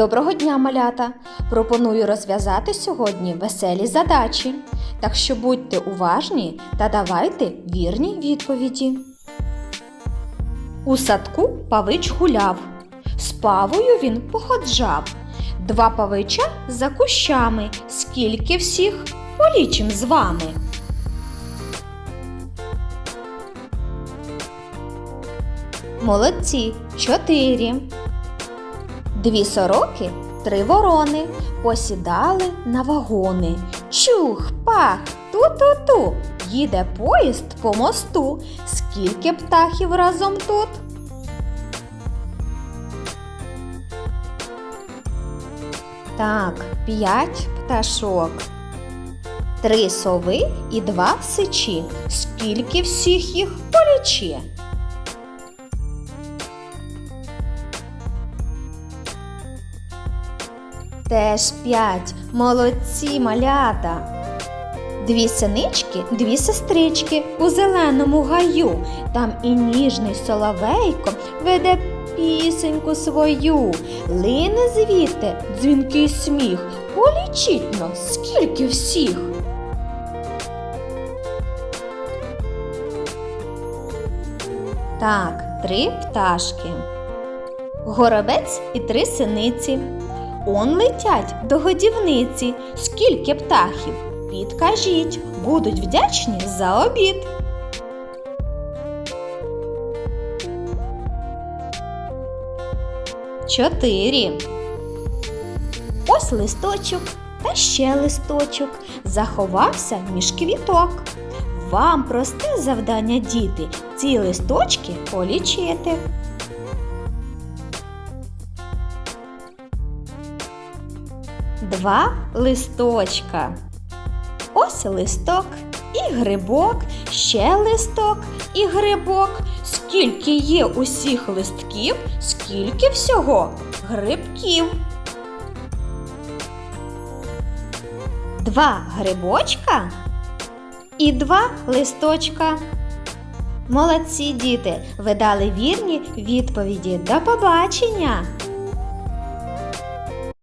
Доброго дня, малята! Пропоную розв'язати сьогодні веселі задачі. Так що будьте уважні та давайте вірні відповіді. У садку павич гуляв, з павою він походжав. Два павича за кущами. Скільки всіх полічим з вами. Молодці чотири. Дві сороки, три ворони посідали на вагони. Чух, пах, ту-ту-ту. Їде поїзд по мосту. Скільки птахів разом тут? Так, п'ять пташок. Три сови і два сичі. Скільки всіх їх полічи? Теж п'ять. Молодці малята. Дві синички, дві сестрички у зеленому гаю. Там і ніжний соловейко веде пісеньку свою. Лине звідти дзвінкий сміх. Полічіть но, скільки всіх. Так, три пташки. Горобець і три синиці. Он летять до годівниці. Скільки птахів? Підкажіть, будуть вдячні за обід. Чотири. Ось листочок та ще листочок. Заховався між квіток. Вам просте завдання, діти, ці листочки полічити. Два листочка. Ось листок і грибок, ще листок і грибок. Скільки є усіх листків, скільки всього грибків. Два грибочка і два листочка. Молодці діти, ви дали вірні відповіді. До побачення!